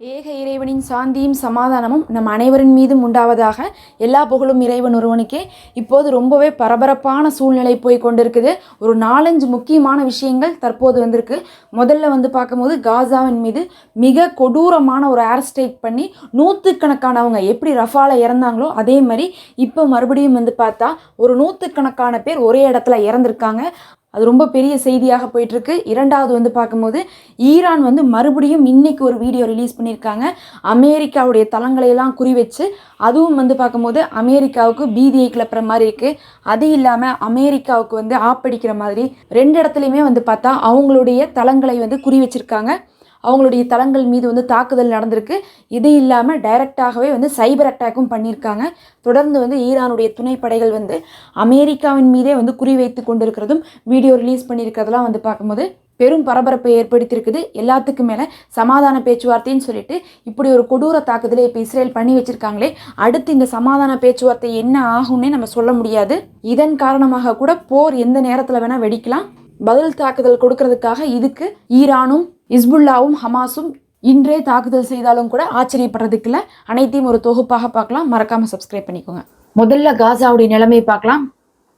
ஏக இறைவனின் சாந்தியும் சமாதானமும் நம் அனைவரின் மீதும் உண்டாவதாக எல்லா புகழும் இறைவன் ஒருவனுக்கே. இப்போது ரொம்பவே பரபரப்பான சூழ்நிலை போய் கொண்டிருக்குது. ஒரு நாலஞ்சு முக்கியமான விஷயங்கள் தற்போது வந்திருக்கு. முதல்ல வந்து பார்க்கும்போது காசாவின் மீது மிக கொடூரமான ஒரு ஏர் ஸ்ட்ரைக் பண்ணி நூற்றுக்கணக்கானவங்க எப்படி ரஃபால இறந்தாங்களோ அதே மாதிரி இப்போ மறுபடியும் வந்து பார்த்தா ஒரு நூற்றுக்கணக்கான பேர் ஒரே இடத்துல இறந்துருக்காங்க. அது ரொம்ப பெரிய செய்தியாக போயிட்டுருக்கு. இரண்டாவது வந்து பார்க்கும்போது ஈரான் வந்து மறுபடியும் இன்னைக்கு ஒரு வீடியோ ரிலீஸ் பண்ணியிருக்காங்க. அமெரிக்காவுடைய தளங்களை எல்லாம் குறி வச்சு அதுவும் வந்து பார்க்கும்போது அமெரிக்காவுக்கு பீதியை கிளப்புற மாதிரி இருக்குது அது இல்லாமல் அமெரிக்காவுக்கு வந்து ஆப்படிக்கிற மாதிரி ரெண்டு இடத்துலையுமே வந்து பார்த்தா அவங்களுடைய தளங்களை வந்து குறி வச்சிருக்காங்க அவங்களுடைய தளங்கள் மீது வந்து தாக்குதல் நடந்திருக்கு. இது இல்லாமல் டைரக்டாகவே வந்து சைபர் அட்டாக்கும் பண்ணியிருக்காங்க. தொடர்ந்து வந்து ஈரானுடைய துணைப்படைகள் வந்து அமெரிக்காவின் மீதே வந்து குறிவைத்து கொண்டிருக்கிறதும் வீடியோ ரிலீஸ் பண்ணியிருக்கிறதெல்லாம் வந்து பார்க்கும்போது பெரும் பரபரப்பை ஏற்படுத்தியிருக்குது. எல்லாத்துக்கும் மேலே சமாதான பேச்சுவார்த்தைன்னு சொல்லிட்டு இப்படி ஒரு கொடூர தாக்குதலை இப்போ இஸ்ரேல் பண்ணி வச்சுருக்காங்களே அடுத்து இந்த சமாதான பேச்சுவார்த்தை என்ன ஆகும்னே நம்ம சொல்ல முடியாது. இதன் காரணமாக கூட போர் எந்த நேரத்தில் வேணால் வெடிக்கலாம். பதில் தாக்குதல் கொடுக்கறதுக்காக இதுக்கு ஈரானும் இஸ்புல்லாவும் ஹமாஸும் இன்றே தாக்குதல் செய்தாலும் கூட ஆச்சரியப்படுறதுக்கு இல்லை அனைத்தையும் ஒரு தொகுப்பாக பார்க்கலாம். மறக்காம சப்ஸ்கிரைப் பண்ணிக்கோங்க. முதல்ல காசாவுடைய நிலைமை பார்க்கலாம்.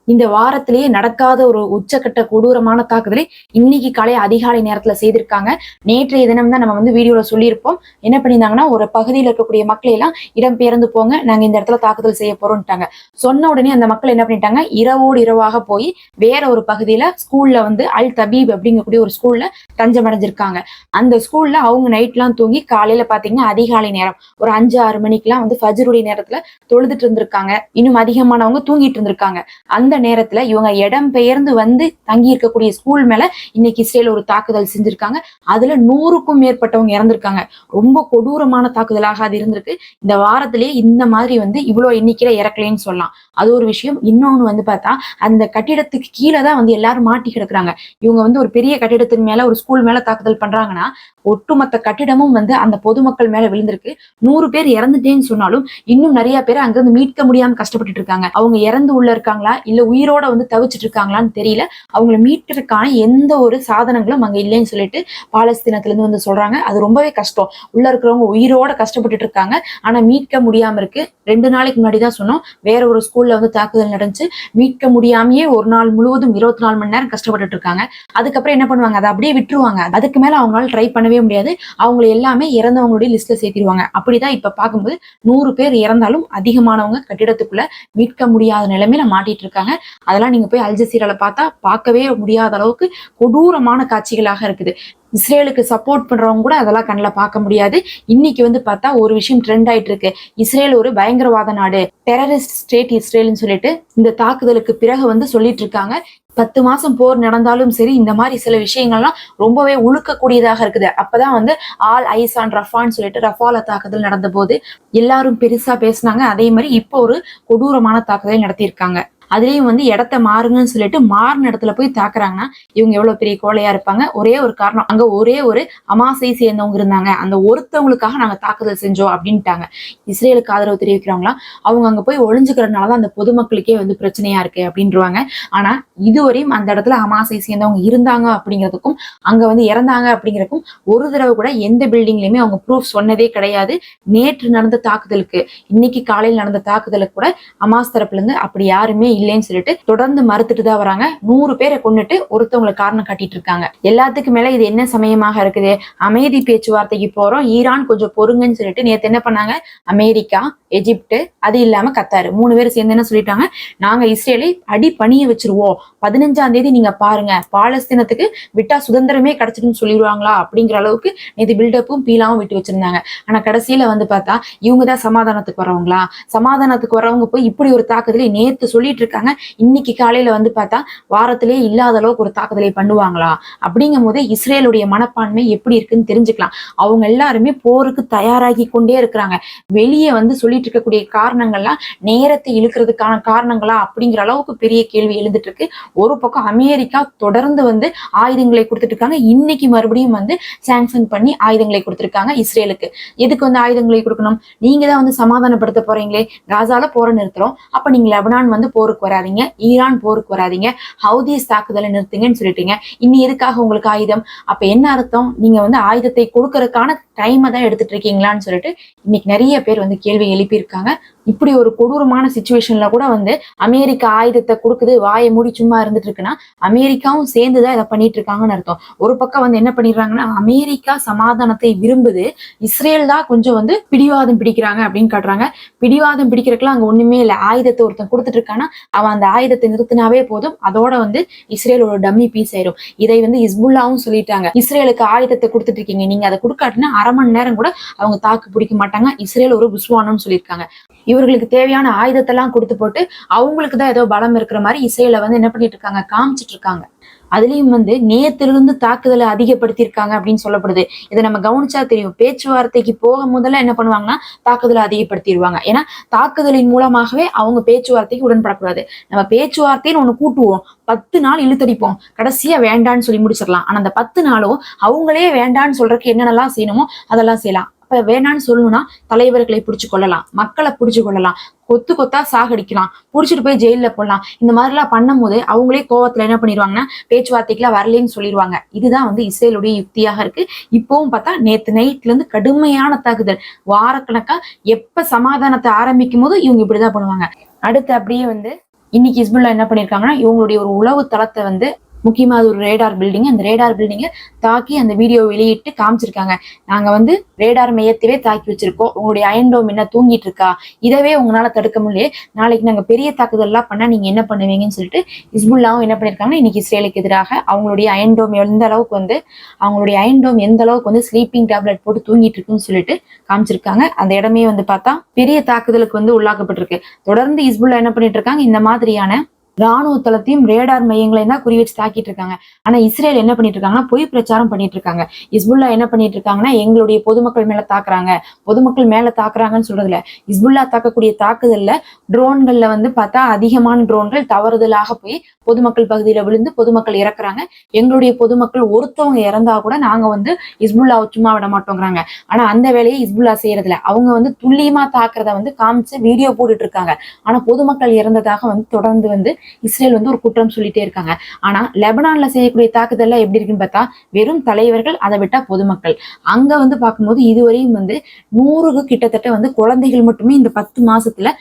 இந்த வாரத்திலேயே நடக்காத ஒரு உச்சக்கட்ட கொடூரமான தாக்குதலை இன்னைக்கு காலை அதிகாலை நேரத்துல செய்திருக்காங்க. நேற்றைய தினம் தான் நம்ம வந்து வீடியோல சொல்லியிருப்போம். என்ன பண்ணியிருந்தாங்கன்னா ஒரு பகுதியில் இருக்கக்கூடிய மக்களை எல்லாம் இடம் பெயர்ந்து போங்க நாங்க இந்த இடத்துல தாக்குதல் செய்ய போறோம்ட்டாங்க. சொன்ன உடனே அந்த மக்கள் என்ன பண்ணிட்டாங்க இரவோடு இரவாக போய் வேற ஒரு பகுதியில ஸ்கூல்ல வந்து அல் தபீப் அப்படிங்கக்கூடிய ஒரு ஸ்கூல்ல தஞ்சம் அடைஞ்சிருக்காங்க அந்த ஸ்கூல்ல அவங்க நைட்லாம் தூங்கி காலையில பாத்தீங்கன்னா அதிகாலை நேரம் ஒரு அஞ்சு ஆறு மணிக்கெல்லாம் வந்து ஃபஜருடைய நேரத்துல தொழுதுட்டு இருந்திருக்காங்க. இன்னும் அதிகமானவங்க தூங்கிட்டு இருந்திருக்காங்க. அந்த நேரத்துல இவங்க இடம் பெயர்ந்து வந்து தங்கி இருக்கக்கூடிய ஸ்கூல் மேல இன்னைக்கு இஸ்ரேல் ஒரு தாக்குதல் செஞ்சிருக்காங்க. அதுல நூறுக்கும் மேற்பட்டவங்க இறந்திருக்காங்க. ரொம்ப கொடூரமான தாக்குதலாக அது இருந்திருக்கு. இந்த வாரத்திலேயே இந்த மாதிரி வந்து இவ்வளவு எண்ணிக்கையில இறக்கலைன்னு சொல்லலாம். அது ஒரு விஷயம். இன்னொன்னு வந்து பார்த்தா அந்த கட்டிடத்துக்கு கீழே தான் வந்து எல்லாரும் மாட்டி கிடக்குறாங்க. இவங்க வந்து ஒரு பெரிய கட்டிடத்தின் மேல ஒரு ஸ்கூல் மேல தாக்குதல் பண்றாங்கன்னா ஒட்டுமொத்த கட்டிடமும் வந்து அந்த பொதுமக்கள் மேல விழுந்திருக்கு. நூறு பேர் இறந்துட்டேன்னு சொன்னாலும் இன்னும் நிறைய பேர் அங்கிருந்து மீட்க முடியாம கஷ்டப்பட்டு இருக்காங்க. அவங்க இறந்து உள்ள இருக்காங்களா? இல்ல உயிரோட வந்து தவிச்சிட்டு இருக்காங்களான்னு தெரியல. அவங்கள மீட்கிறதுக்கான எந்த ஒரு சாதனங்களும் அங்க இல்லைன்னு சொல்லிட்டு பாலஸ்தீனத்துலேருந்து வந்து சொல்றாங்க. அது ரொம்பவே கஷ்டம். உள்ள இருக்கிறவங்க உயிரோட கஷ்டப்பட்டுட்டு இருக்காங்க ஆனா மீட்க முடியாம இருக்கு. ரெண்டு நாளைக்கு முன்னாடி தான் சொன்னோம். வேற ஒரு ஸ்கூல்ல வந்து தாக்குதல் நடந்துச்சு. மீட்க முடியாமயே ஒரு நாள் முழுவதும் இருபத்தி நாலு மணி நேரம் கஷ்டப்பட்டுட்டு இருக்காங்க அதுக்கப்புறம் என்ன பண்ணுவாங்க? அதை அப்படியே விட்டுருவாங்க. அதுக்கு மேல அவங்களால ட்ரை பண்ணவே முடியாது. அவங்க எல்லாமே இறந்தவங்களுடைய லிஸ்ட்ல சேர்த்திருவாங்க. அப்படிதான் இப்ப பார்க்கும்போது நூறு பேர் இறந்தாலும் அதிகமானவங்க கட்டிடத்துக்குள்ள மீட்க முடியாத நிலைமையில மாட்டிட்டு இருக்காங்க அதெல்லாம் நீங்க போய் அல்ஜசீரால பார்த்தா பார்க்கவே முடியாத அளவுக்கு கொடூரமான காட்சிகளாக இருக்குது. இஸ்ரேலுக்கு சப்போர்ட் பண்றவங்க கூட அதெல்லாம் கண்ணில் பார்க்க முடியாது. இன்னைக்கு வந்து பார்த்தா ஒரு விஷயம் ட்ரெண்ட் ஆயிட்டு இருக்கு. இஸ்ரேல் ஒரு பயங்கரவாத நாடு. டெரரிஸ்ட் ஸ்டேட் இஸ்ரேல்னு சொல்லிட்டு இந்த தாக்குதலுக்கு பிறகு வந்து சொல்லிட்டு இருக்காங்க. பத்து மாசம் போர் நடந்தாலும் சரி இந்த மாதிரி சில விஷயங்கள்லாம் ரொம்பவே உழுக்கக்கூடியதாக இருக்குது. அப்பதான் வந்து ஆல் ஐசான் ரஃபான்னு சொல்லிட்டு ரஃபால தாக்குதல் நடந்த போது எல்லாரும் பெருசா பேசினாங்க. அதே மாதிரி இப்போ ஒரு கொடூரமான தாக்குதலை நடத்தியிருக்காங்க. அதுலேயும் வந்து இடத்த மாறுங்கன்னு சொல்லிட்டு மாறின இடத்துல போய் தாக்குறாங்கன்னா இவங்க எவ்வளோ பெரிய கோழையா இருப்பாங்க? ஒரே ஒரு காரணம். அங்க ஒரே ஒரு அமாசை சேர்ந்தவங்க இருந்தாங்க. அந்த ஒருத்தவங்களுக்காக நாங்கள் தாக்குதல் செஞ்சோம் அப்படின்ட்டாங்க. இஸ்ரேலுக்கு ஆதரவு தெரிவிக்கிறவங்களாம் அவங்க அங்க போய் ஒளிஞ்சுக்கிறதுனாலதான் அந்த பொதுமக்களுக்கே வந்து பிரச்சனையா இருக்கு அப்படின்றவாங்க. ஆனா இதுவரையும் அந்த இடத்துல அமாசை சேர்ந்தவங்க இருந்தாங்க அப்படிங்கிறதுக்கும் அங்க வந்து இறந்தாங்க அப்படிங்கிறதுக்கும் ஒரு தடவை கூட எந்த பில்டிங்லயுமே அவங்க ப்ரூஃப் சொன்னதே கிடையாது. நேற்று நடந்த தாக்குதலுக்கு இன்னைக்கு காலையில் நடந்த தாக்குதலுக்கு கூட அமாஸ் தரப்புல இருந்து அப்படி யாருமே இல்லைன்னு சொல்லிட்டு தொடர்ந்து மறுத்துட்டு தான் வராங்க. நூறு பேரை கொண்டுட்டு ஒருத்தவங்களை காரணம் காட்டிட்டு இருக்காங்க எல்லாத்துக்கும் மேல இது என்ன சமயமாக இருக்குது? அமைதி பேச்சுவார்த்தைக்கு போறோம். ஈரான் கொஞ்சம் பொறுங்கன்னு சொல்லிட்டு நேத்து என்ன பண்ணாங்க? அமெரிக்கா எஜிப்டு அது இல்லாம கத்தாரு. மூணு பேர் சேர்ந்து என்ன சொல்லிட்டாங்க? நாங்க இஸ்ரேலை அடி பணிய வச்சிருவோம். பதினஞ்சாம் தேதி நீங்க பாருங்க. பாலஸ்தீனத்துக்கு விட்டா சுதந்திரமே கிடைச்சிட்டுன்னு சொல்லிடுவாங்களா? அப்படிங்கிற அளவுக்கு இது பில்டப்பும் பீலாவும் விட்டு வச்சிருந்தாங்க. ஆனா கடைசியில வந்து பார்த்தா இவங்க தான் சமாதானத்துக்கு வரவங்களா சமாதானத்துக்கு வரவங்க போய் இப்படி ஒரு தாக்குதலை நேத்து சொல்லிட்டு இருக்காங்க. இன்னைக்கு காலையில வந்து பார்த்தா வாரத்திலே இல்லாத அளவுக்கு ஒரு தாக்குதலை பண்ணுவாங்களா? அப்படிங்கும் போது இஸ்ரேலுடைய மனப்பான்மை எப்படி இருக்குன்னு தெரிஞ்சுக்கலாம். அவங்க எல்லாருமே போருக்கு தயாராகி கொண்டே இருக்கிறாங்க. வெளியே வந்து சொல்லிட்டு இருக்கக்கூடிய காரணங்கள்லாம் நேரத்தை இழுக்கிறதுக்கான காரணங்களா அப்படிங்கிற அளவுக்கு பெரிய கேள்வி எழுந்துட்டு இருக்கு ஒரு பக்கம் அமெரிக்கா தொடர்ந்து வந்து ஆயுதங்களை கொடுத்துட்டு இருக்காங்க. இன்னைக்கு மறுபடியும் வந்து சாங்ஷன் பண்ணி ஆயுதங்களை கொடுத்துருக்காங்க இஸ்ரேலுக்கு. எதுக்கு வந்து ஆயுதங்களை கொடுக்கணும்? நீங்க தான் வந்து சமாதானப்படுத்த போறீங்களே. காசால போற நிறுத்துறோம். அப்ப நீங்க லெபனான் வந்து போருக்கு போருக்கு வராதிங்க ஈரான் போருக்கு வராதிங்க ஹவுதீஸ் தாக்குதலை நிறுத்துங்கன்னு சொல்லிட்டீங்க. இன்னி எதுக்காக உங்களுக்கு ஆயுதம்? அப்ப என்ன அர்த்தம்? நீங்க வந்து ஆயுதத்தை கொடுக்கறதுக்கான டைமை தான் எடுத்துட்டு இருக்கீங்களான்னு சொல்லிட்டு இன்னைக்கு நிறைய பேர் வந்து கேள்வி எழுப்பியிருக்காங்க. இப்படி ஒரு கொடூரமான சுச்சுவேஷன்ல கூட வந்து அமெரிக்கா ஆயுதத்தை கொடுக்குது வாயை மூடி சும்மா இருந்துட்டு இருக்குன்னா அமெரிக்காவும் சேர்ந்துதான் இதை பண்ணிட்டு இருக்காங்கன்னு அர்த்தம். ஒரு பக்கம் வந்து என்ன பண்ணிடுறாங்கன்னா அமெரிக்கா சமாதானத்தை விரும்புது இஸ்ரேல் தான் கொஞ்சம் வந்து பிடிவாதம் பிடிக்கிறாங்க அப்படின்னு காட்டுறாங்க. பிடிவாதம் பிடிக்கிறதுக்குலாம் அங்க ஒண்ணுமே இல்லை. ஆயுதத்தை ஒருத்தன் கொடுத்துட்டு இருக்கான்னா அவன் அந்த ஆயுதத்தை நிறுத்தினாவே போதும். அதோட வந்து இஸ்ரேல் ஒரு டம்மி பீஸ் ஆயிரும். இதை வந்து இஸ்புல்லாவும் சொல்லிட்டாங்க. இஸ்ரேலுக்கு ஆயுதத்தை கொடுத்துட்டு இருக்கீங்க. நீங்க அதை கொடுக்காட்டினா அரை மணி நேரம் கூட அவங்க தாக்கு பிடிக்க மாட்டாங்க. இஸ்ரேல் ஒரு புஸ்வானம்னு சொல்லியிருக்காங்க. இவர்களுக்கு தேவையான ஆயுதத்தெல்லாம் கொடுத்து போட்டு அவங்களுக்கு தான் ஏதோ பலம் இருக்கிற மாதிரி இஸ்ரேலை வந்து என்ன பண்ணிட்டு இருக்காங்க? காமிச்சிட்டு இருக்காங்க. அதுலயும் வந்து நேத்திலிருந்து தாக்குதலை அதிகப்படுத்தியிருக்காங்க அப்படின்னு சொல்லப்படுது. இதை நம்ம கவனிச்சா தெரியும். பேச்சுவார்த்தைக்கு போக முதல்ல என்ன பண்ணுவாங்கன்னா தாக்குதலை அதிகப்படுத்திடுவாங்க. ஏன்னா தாக்குதலின் மூலமாகவே அவங்க பேச்சுவார்த்தைக்கு உடன்படக்கூடாது. நம்ம பேச்சுவார்த்தைன்னு ஒண்ணு கூட்டுவோம். பத்து நாள் இழுத்தடிப்போம். கடைசியா வேண்டான்னு சொல்லி முடிச்சிடலாம். ஆனா அந்த பத்து நாளும் அவங்களே வேண்டான்னு சொல்றதுக்கு என்னென்னலாம் செய்யணுமோ அதெல்லாம் செய்யலாம். அப்ப வேணான்னு சொல்லணும்னா தலைவர்களை பிடிச்சு கொள்ளலாம் மக்களை பிடிச்சு கொள்ளலாம் கொத்து கொத்தா சாகடிக்கலாம் புடிச்சிட்டு போய் ஜெயில போடலாம். இந்த மாதிரிலாம் பண்ணும்போது அவங்களே கோவத்துல என்ன பண்ணிடுவாங்கன்னா பேச்சுவார்த்தைக்குலாம் வரலேன்னு சொல்லிடுவாங்க. இதுதான் வந்து இஸ்ரேலுடைய யுக்தியாக இருக்கு. இப்பவும் பார்த்தா நேத்து நைட்ல இருந்து கடுமையான தாக்குதல். வாரக்கணக்கா எப்ப சமாதானத்தை ஆரம்பிக்கும் போது இவங்க இப்படிதான் பண்ணுவாங்க. அடுத்து அப்படியே வந்து இன்னைக்கு ஹிஸ்புல்லா என்ன பண்ணிருக்காங்கன்னா இவங்களுடைய ஒரு உளவு தளத்தை வந்து முக்கியமாக அது ஒரு ரேடார் பில்டிங் அந்த ரேடார் பில்டிங்கை தாக்கி அந்த வீடியோ வெளியிட்டு காமிச்சிருக்காங்க. நாங்கள் வந்து ரேடார் மையத்தவே தாக்கி வச்சிருக்கோம். உங்களுடைய அயன்டோம் என்ன தூங்கிட்டு இருக்கா? இதவே உங்களால் தடுக்க முடியல. நாளைக்கு நாங்கள் பெரிய தாக்குதல்லாம் பண்ணால் நீங்கள் என்ன பண்ணுவீங்கன்னு சொல்லிட்டு இஸ்புல்லாவும் என்ன பண்ணியிருக்காங்கன்னா இன்னைக்கு இஸ்ரேலுக்கு எதிராக அவங்களுடைய அயன்டோம் எந்த அளவுக்கு வந்து அவங்களுடைய அயன்டோம் எந்த அளவுக்கு வந்து ஸ்லீப்பிங் டேப்லெட் போட்டு தூங்கிட்டு இருக்குன்னு சொல்லிட்டு காமிச்சிருக்காங்க. அந்த இடமே வந்து பார்த்தா பெரிய தாக்குதலுக்கு வந்து உள்ளாக்கப்பட்டிருக்கு. தொடர்ந்து இஸ்புல்லா என்ன பண்ணிட்டு இருக்காங்க? இந்த மாதிரியான ராணுவ தளத்தையும் ரேடார் மையங்களையும் தான் குறி வச்சு தாக்கிட்டு இருக்காங்க. ஆனா இஸ்ரேல் என்ன பண்ணிட்டு இருக்காங்கன்னா பொய் பிரச்சாரம் பண்ணிட்டு இருக்காங்க. இஸ்புல்லா என்ன பண்ணிட்டு இருக்காங்கன்னா எங்களுடைய பொதுமக்கள் மேல தாக்குறாங்க. பொதுமக்கள் மேல தாக்குறாங்கன்னு சொல்றதுல இஸ்புல்லா தாக்கக்கூடிய தாக்குதல்ல ட்ரோன்கள்ல வந்து பார்த்தா அதிகமான ட்ரோன்கள் தவறுதலாக போய் பொதுமக்கள் பகுதியில விழுந்து பொதுமக்கள் இறக்குறாங்க. எங்களுடைய பொதுமக்கள் ஒருத்தவங்க இறந்தா கூட நாங்க வந்து இஸ்புல்லா சும்மா விட மாட்டோங்கிறாங்க. ஆனா அந்த வேலையை இஸ்புல்லா செய்யறதுல அவங்க வந்து துல்லியமா தாக்குறத வந்து காமிச்சு வீடியோ போட்டுட்டு இருக்காங்க. ஆனா பொதுமக்கள் இறந்ததாக வந்து தொடர்ந்து வந்து இஸ்ரேல் வந்து ஒரு குற்றம் சொல்லிட்டே இருக்காங்க. ஆனா லெபனான்ல செய்யக்கூடிய தாக்குதல்ல எப்படி இருக்குன்னு பார்த்தா வெறும் தலைவர்கள் அதை விட்டா பொதுமக்கள். அங்க வந்து பார்க்கும்போது இதுவரையும் வந்து நூறுக்கு கிட்டத்தட்ட வந்து குழந்தைகள் மட்டுமே இந்த பத்து மாசத்துல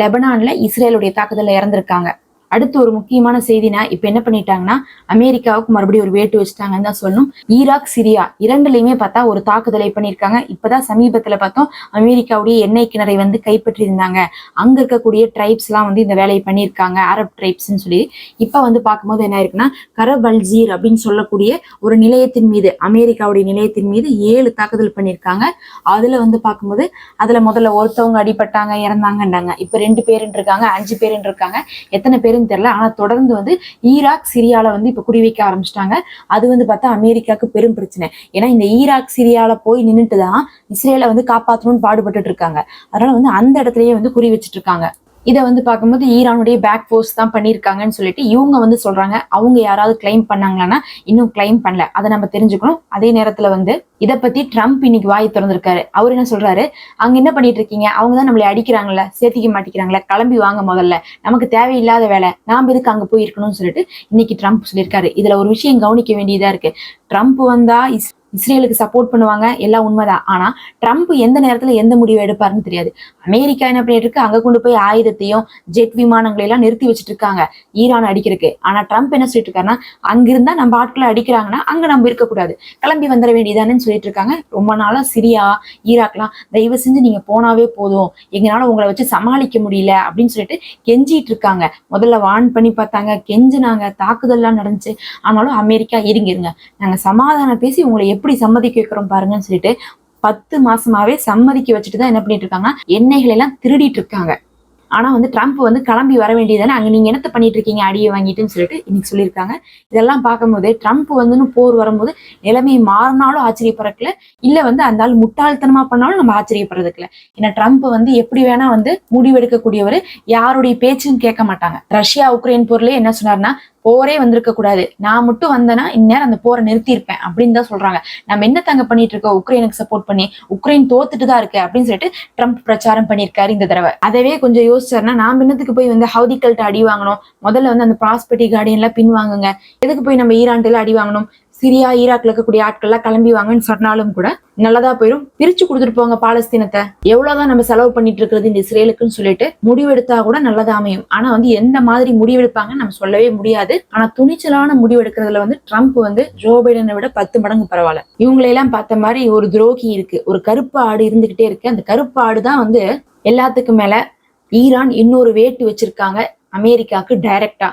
லெபனான்ல இஸ்ரேலுடைய தாக்குதல்ல இறந்திருக்காங்க. அடுத்து ஒரு முக்கியமான செய்தினா இப்ப என்ன பண்ணிட்டாங்கன்னா அமெரிக்காவுக்கு மறுபடியும் ஒரு வேட்டு வச்சுட்டாங்கன்னு தான் சொல்லணும். ஈராக் சிரியா இரண்டுலயுமே பார்த்தா ஒரு தாக்குதலை பண்ணியிருக்காங்க. இப்பதான் சமீபத்துல பார்த்தோம் அமெரிக்காவுடைய எண்ணெய் கிணறை வந்து கைப்பற்றி இருந்தாங்க அங்க இருக்கக்கூடிய ட்ரைப்ஸ் எல்லாம் வந்து இந்த வேலையை பண்ணியிருக்காங்க. அரப் ட்ரைப்ஸ்ன்னு சொல்லி. இப்ப வந்து பார்க்கும்போது என்ன இருக்குன்னா கரபல்ஜீர் அப்படின்னு சொல்லக்கூடிய ஒரு நிலையத்தின் மீது அமெரிக்காவுடைய நிலையத்தின் மீது ஏழு தாக்குதல் பண்ணியிருக்காங்க. அதுல வந்து பார்க்கும்போது அதுல முதல்ல ஒருத்தவங்க அடிபட்டாங்க இறந்தாங்கன்றாங்க இப்ப ரெண்டு பேருன்னு இருக்காங்க அஞ்சு பேருன்னு இருக்காங்க. எத்தனை பேருன்னு தெரியல. ஆனா தொடர்ந்து வந்து ஈராக் சிரியால வந்து இப்ப குறிவைக்க ஆரம்பிச்சிட்டாங்க. அது வந்து பார்த்தா அமெரிக்காவுக்கு பெரும் பிரச்சனை. ஏன்னா இந்த ஈராக் சிரியால போய் நின்றுட்டு தான் இஸ்ரேலை வந்து காப்பாற்றணும்னு பாடுபட்டுட்டு இருக்காங்க. அதனால வந்து அந்த இடத்துலயே வந்து குறி வச்சுட்டு இருக்காங்க. இதை வந்து பார்க்கும்போது ஈரானுடைய பேக் ஃபோர்ஸ் தான் பண்ணியிருக்காங்கன்னு சொல்லிட்டு இவங்க வந்து சொல்றாங்க. அவங்க யாராவது கிளைம் பண்ணாங்களான்னா இன்னும் கிளைம் பண்ணல. அதை நம்ம தெரிஞ்சுக்கணும். அதே நேரத்துல வந்து இதை பத்தி ட்ரம்ப் இன்னைக்கு வாய் திறந்திருக்காரு. அவர் என்ன சொல்றாரு? அங்க என்ன பண்ணிட்டு இருக்கீங்க? அவங்க தான் நம்மளை அடிக்கிறாங்கல்ல சேர்த்திக்க மாட்டேங்கிறாங்களே கிளம்பி வாங்க முதல்ல. நமக்கு தேவையில்லாத வேலை. நாம எதுக்கு அங்க போய் இருக்கணும்னு சொல்லிட்டு இன்னைக்கு ட்ரம்ப் சொல்லியிருக்காரு. இதுல ஒரு விஷயம் கவனிக்க வேண்டியதா இருக்கு. ட்ரம்ப் வந்தா இஸ் இஸ்ரேலுக்கு சப்போர்ட் பண்ணுவாங்க எல்லாம் உண்மைதான். ஆனா ட்ரம்ப் எந்த நேரத்துல எந்த முடிவு எடுப்பாருன்னு தெரியாது. அமெரிக்கா என்ன பண்ணிட்டு இருக்கு? அங்க கொண்டு போய் ஆயுதத்தையும் ஜெட் விமானங்களை எல்லாம் நிறுத்தி வச்சுட்டு இருக்காங்க. ஈரான் அடிக்கிறதுக்கு. ஆனா ட்ரம்ப் என்ன சொல்லிட்டு இருக்காருன்னா அங்கிருந்தா நம்ம ஆட்களை அடிக்கிறாங்கன்னா அங்க நம்ம இருக்கக்கூடாது. கிளம்பி வந்துட வேண்டியதானேன்னு சொல்லிட்டு இருக்காங்க. ரொம்ப நாளா சிரியா ஈராக்லாம் தயவு செஞ்சு நீங்க போனாவே போதும். எங்களால உங்களை வச்சு சமாளிக்க முடியல அப்படின்னு சொல்லிட்டு கெஞ்சிட்டு இருக்காங்க. முதல்ல வான் பண்ணி பார்த்தாங்க. கெஞ்சினாங்க. தாக்குதல்லாம் நடந்துச்சு. ஆனாலும் அமெரிக்கா இருங்க இருங்க. நாங்க சமாதானம் பேசி உங்களை எப்படி சம்மதிக்க வைக்கிறோம் பாருங்கன்னு சொல்லிட்டு பத்து மாசமாவே சம்மதிக்க வச்சுட்டு தான் என்ன பண்ணிட்டு இருக்காங்க? எண்ணெய்களை எல்லாம் திருடிட்டு இருக்காங்க. ஆனா வந்து ட்ரம்ப் வந்து கிளம்பி வர வேண்டியதானே அங்க நீங்க என்னத்த பண்ணிட்டு இருக்கீங்க? அடியை வாங்கிட்டுன்னு சொல்லிட்டு இன்னைக்கு சொல்லியிருக்காங்க. இதெல்லாம் பார்க்கும்போது ட்ரம்ப் வந்து போர் வரும்போது நிலைமை மாறினாலும் ஆச்சரியப்படுறதுல இல்ல வந்து அந்த ஆள் முட்டாள்தனமா பண்ணாலும் நம்ம ஆச்சரியப்படுறதுக்குல. ஏன்னா ட்ரம்ப் வந்து எப்படி வேணா வந்து முடிவெடுக்கக்கூடியவர் யாருடைய பேச்சும் கேட்க மாட்டாங்க. ரஷ்யா உக்ரைன் போர்லயே என்ன சொன்னார்னா போரே வந்திருக்க கூடாது. நான் மட்டும் வந்தேன்னா இந்நேரம் அந்த போரை நிறுத்தியிருப்பேன் அப்படின்னு தான் சொல்றாங்க. நம்ம என்ன தங்க பண்ணிட்டு இருக்கோம்? உக்ரைனுக்கு சப்போர்ட் பண்ணி. உக்ரைன் தோத்துட்டு தான் இருக்கு அப்படின்னு சொல்லிட்டு ட்ரம்ப் பிரச்சாரம் பண்ணியிருக்காரு இந்த தடவை. அதவே கொஞ்சம் யோசிச்சாருன்னா நாம் என்னத்துக்கு போய் வந்து ஹவுதிக்கல்ட்ட அடி வாங்கணும்? முதல்ல வந்து அந்த ப்ராஸ்பெட்டி கார்டியன்லாம் பின் வாங்குங்க எதுக்கு போய் நம்ம ஈரான்ல அடி வாங்கணும்? சிரியா ஈராக்ல இருக்கக்கூடிய ஆட்கள்லாம் கிளம்பி வாங்கன்னு சொன்னாலும் கூட நல்லதா போயிடும் பிரிச்சு கொடுத்துட்டு போங்க பாலஸ்தீனத்தை. எவ்வளவுதான் நம்ம செலவு பண்ணிட்டு இருக்கிறது இந்த இஸ்ரேலுக்குன்னு சொல்லிட்டு முடிவெடுத்தா கூட நல்லதா அமையும். ஆனா வந்து எந்த மாதிரி முடிவெடுப்பாங்கன்னு நம்ம சொல்லவே முடியாது. ஆனா துணிச்சலான முடிவெடுக்கிறதுல வந்து ட்ரம்ப் வந்து ஜோ பைடனை விட பத்து மடங்கு பரவாயில்ல. இவங்களையெல்லாம் பார்த்த மாதிரி ஒரு துரோகி இருக்கு. ஒரு கருப்பு ஆடு இருந்துகிட்டே இருக்கு. அந்த கருப்பு ஆடு தான் வந்து எல்லாத்துக்கும் மேல ஈரான் இன்னொரு வேட்டு வச்சிருக்காங்க. அமெரிக்காவுக்கு டைரக்டா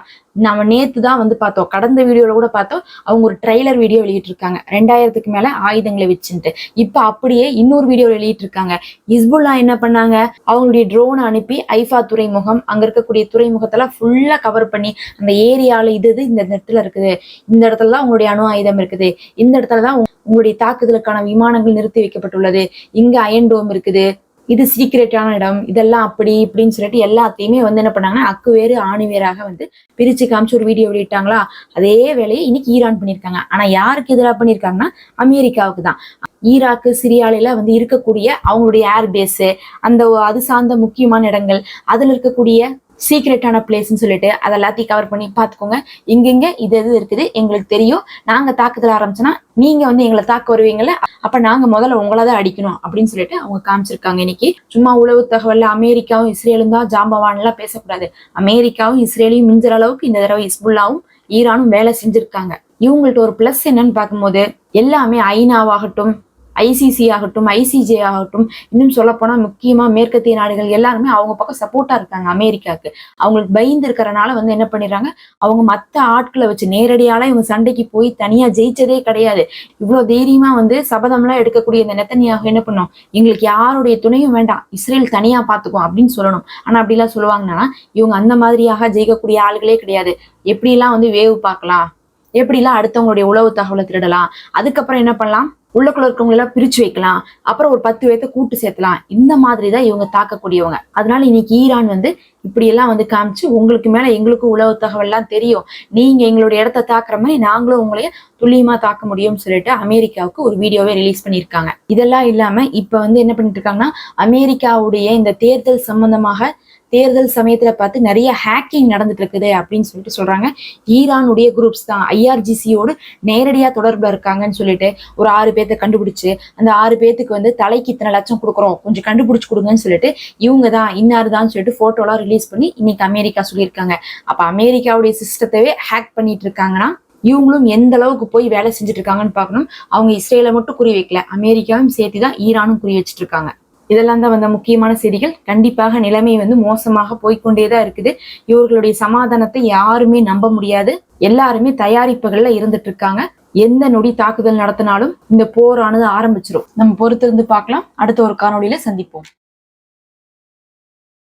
நம்ம நேத்து தான் வந்து பார்த்தோம். கடந்த வீடியோல கூட பார்த்தோம். அவங்க ஒரு ட்ரெய்லர் வீடியோ வெளியிட்டிருக்காங்க. ரெண்டாயிரத்துக்கு மேல ஆயுதங்களை வச்சுட்டு இப்ப அப்படியே இன்னொரு வீடியோ வெளியிட்டிருக்காங்க. இஸ்புல்லா என்ன பண்ணாங்க? அவங்களுடைய ட்ரோனை அனுப்பி ஐஃபா துறைமுகம் அங்க இருக்கக்கூடிய துறைமுகத்தெல்லாம் ஃபுல்லா கவர் பண்ணி அந்த ஏரியால இது இது இந்த இடத்துல இருக்குது. இந்த இடத்துல தான் உங்களுடைய அணு ஆயுதம் இருக்குது. இந்த இடத்துல தான் உங்களுடைய தாக்குதலுக்கான விமானங்கள் நிறுத்தி வைக்கப்பட்டுள்ளது. இங்க அயன் டோம் இருக்குது. இது சீக்ரெட்டான இடம் இதெல்லாம் அப்படி இப்படின்னு சொல்லிட்டு எல்லாத்தையுமே வந்து என்ன பண்ணாங்கன்னா அக்கு வேறு ஆணி வேறாக வந்து பிரிச்சு காமிச்சு ஒரு வீடியோ வெளியிட்டாங்களா? அதே வேலையை இன்னைக்கு ஈரான் பண்ணியிருக்காங்க. ஆனா யாருக்கு எதிராக பண்ணியிருக்காங்கன்னா அமெரிக்காவுக்கு தான். ஈராக்கு சிரியாலையில வந்து இருக்கக்கூடிய அவங்களுடைய ஏர்பேஸு அந்த அது சார்ந்த முக்கியமான இடங்கள் அதுல இருக்கக்கூடிய சீக்ரெட்டான பிளேஸ்ன்னு சொல்லிட்டு அதை எல்லாத்தையும் கவர் பண்ணி பார்த்துக்கோங்க. இங்கெங்க இது எது இருக்குது? எங்களுக்கு தெரியும். நாங்கள் தாக்குதல் ஆரம்பிச்சோன்னா நீங்கள் வந்து எங்களை தாக்க வருவீங்கல்ல? அப்போ நாங்கள் முதல்ல உங்களை தான் அடிக்கணும் அப்படின்னு சொல்லிட்டு அவங்க காமிச்சிருக்காங்க இன்னைக்கு. சும்மா உளவு தகவலில் அமெரிக்காவும் இஸ்ரேலும் தான் ஜாம்பவான்லாம் பேசக்கூடாது. அமெரிக்காவும் இஸ்ரேலையும் மிஞ்சிற அளவுக்கு இந்த தடவை இஸ்புல்லாவும் ஈரானும் வேலை செஞ்சிருக்காங்க. இவங்கள்ட்ட ஒரு பிளஸ் என்னன்னு பார்க்கும்போது எல்லாமே ஐநாவாகட்டும் ஐசிசி ஆகட்டும் ஐசிஜே ஆகட்டும் இன்னும் சொல்லப்போனால் முக்கியமா மேற்கத்திய நாடுகள் எல்லாருமே அவங்க பக்கம் சப்போர்ட்டா இருக்காங்க அமெரிக்காவுக்கு அவங்களுக்கு பயந்து இருக்கிறனால வந்து என்ன பண்ணிடுறாங்க? அவங்க மத்த ஆட்களை வச்சு நேரடியால இவங்க சண்டைக்கு போய் தனியா ஜெயிச்சதே கிடையாது. இவ்வளவு தைரியமா வந்து சபதம்லாம் எடுக்கக்கூடிய இந்த நெத்தனியாக என்ன பண்ணும்? எங்களுக்கு யாருடைய துணையும் வேண்டாம். இஸ்ரேல் தனியா பாத்துக்கும் அப்படின்னு சொல்லணும். ஆனா அப்படிலாம் சொல்லுவாங்கன்னா இவங்க அந்த மாதிரியாக ஜெயிக்கக்கூடிய ஆளுகளே கிடையாது. எப்படிலாம் வந்து வேவு பார்க்கலாம்? எப்படிலாம் அடுத்தவங்களுடைய உளவு தகவலை திருடலாம்? அதுக்கப்புறம் என்ன பண்ணலாம்? உள்ளக்குள்ள இருக்கவங்க எல்லாம் பிரிச்சு வைக்கலாம். அப்புறம் ஒரு பத்து பேர்த்த கூட்டு சேர்த்தலாம். இந்த மாதிரி தான் இவங்க தாக்கக்கூடியவங்க. அதனால இன்னைக்கு ஈரான் வந்து இப்படி எல்லாம் வந்து காமிச்சு உங்களுக்கு மேல எங்களுக்கும் உளவு தகவல்லாம் தெரியும். நீங்க எங்களுடைய இடத்த தாக்குற மாதிரி நாங்களும் உங்களைய துல்லியமா தாக்க முடியும்னு சொல்லிட்டு அமெரிக்காவுக்கு ஒரு வீடியோவை ரிலீஸ் பண்ணியிருக்காங்க. இதெல்லாம் இல்லாம இப்ப வந்து என்ன பண்ணிட்டு இருக்காங்கன்னா அமெரிக்காவுடைய இந்த தேர்தல் சம்பந்தமாக தேர்தல் சமயத்துல பார்த்து நிறைய ஹேக்கிங் நடந்துட்டு இருக்குது அப்படின்னு சொல்லிட்டு சொல்றாங்க. ஈரானுடைய குரூப்ஸ் தான். ஐஆர்ஜிசியோடு நேரடியா தொடர்புல இருக்காங்கன்னு சொல்லிட்டு ஒரு ஆறு பேர்த்த கண்டுபிடிச்சு அந்த ஆறு பேர்த்துக்கு வந்து தலைக்கு இத்தனை லட்சம் கொடுக்குறோம். கொஞ்சம் கண்டுபிடிச்சு கொடுங்கன்னு சொல்லிட்டு இவங்க தான் இன்னாரு தான் சொல்லிட்டு போட்டோலாம் ரிலீஸ் பண்ணி இன்னைக்கு அமெரிக்கா சொல்லியிருக்காங்க. அப்ப அமெரிக்காவுடைய சிஸ்டத்தவே ஹேக் பண்ணிட்டு இருக்காங்கன்னா இவங்களும் எந்த அளவுக்கு போய் வேலை செஞ்சுட்டு இருக்காங்கன்னு பார்க்கணும். அவங்க இஸ்ரேலை மட்டும் குறி வைக்கல. அமெரிக்காவும் சேர்த்து தான் ஈரானும் குறி வச்சுட்டு இருக்காங்க இதெல்லாம் தான் வந்த முக்கியமான செய்திகள். கண்டிப்பாக நிலைமை வந்து மோசமாக போய்க்கொண்டேதான் இருக்குது. இவர்களுடைய சமாதானத்தை யாருமே நம்ப முடியாது. எல்லாருமே தயாரிப்புகள்ல இருந்துட்டு இருக்காங்க. எந்த நொடி தாக்குதல் நடத்தினாலும் இந்த போரானது ஆரம்பிச்சிடும் நம்ம பொறுத்திருந்து பார்க்கலாம். அடுத்த ஒரு காணொலியில சந்திப்போம்.